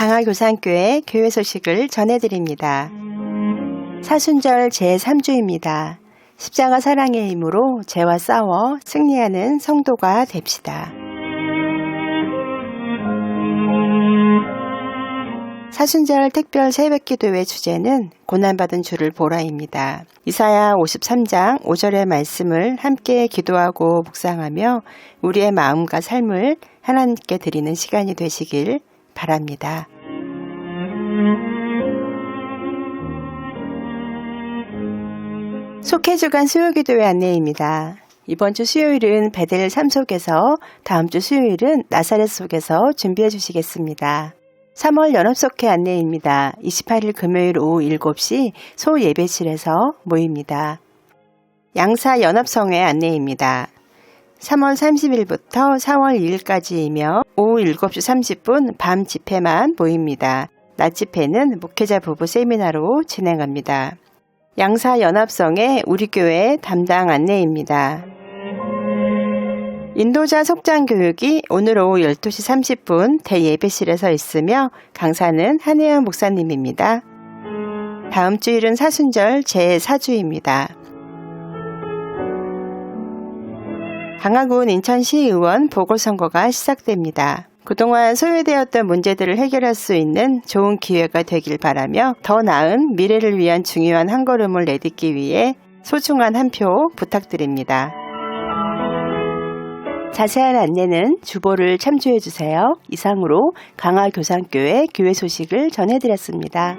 강화교산교회 교회 소식을 전해드립니다. 사순절 제3주입니다. 십자가 사랑의 힘으로 죄와 싸워 승리하는 성도가 됩시다. 사순절 특별 새벽 기도의 주제는 고난받은 주를 보라입니다. 이사야 53장 5절의 말씀을 함께 기도하고 묵상하며 우리의 마음과 삶을 하나님께 드리는 시간이 되시길 바랍니다. 속해주간 수요기도회 안내입니다. 이번 주 수요일은 베델 3 속에서 다음 주 수요일은 나사렛 속에서 준비해 주시겠습니다. 3월 연합속회 안내입니다. 28일 금요일 오후 7시 소 예배실에서 모입니다. 양사 연합성회 안내입니다. 3월 30일부터 4월 2일까지이며 오후 7시 30분 밤 집회만 모입니다. 낮 집회는 목회자 부부 세미나로 진행합니다. 양사 연합성의 우리 교회 담당 안내입니다. 인도자 속장 교육이 오늘 오후 12시 30분 대예배실에서 있으며 강사는 한혜영 목사님입니다. 다음 주일은 사순절 제4주입니다. 강화군 인천시의원 보궐선거가 시작됩니다. 그동안 소외되었던 문제들을 해결할 수 있는 좋은 기회가 되길 바라며 더 나은 미래를 위한 중요한 한 걸음을 내딛기 위해 소중한 한 표 부탁드립니다. 자세한 안내는 주보를 참조해 주세요. 이상으로 강화교산교회 교회 소식을 전해드렸습니다.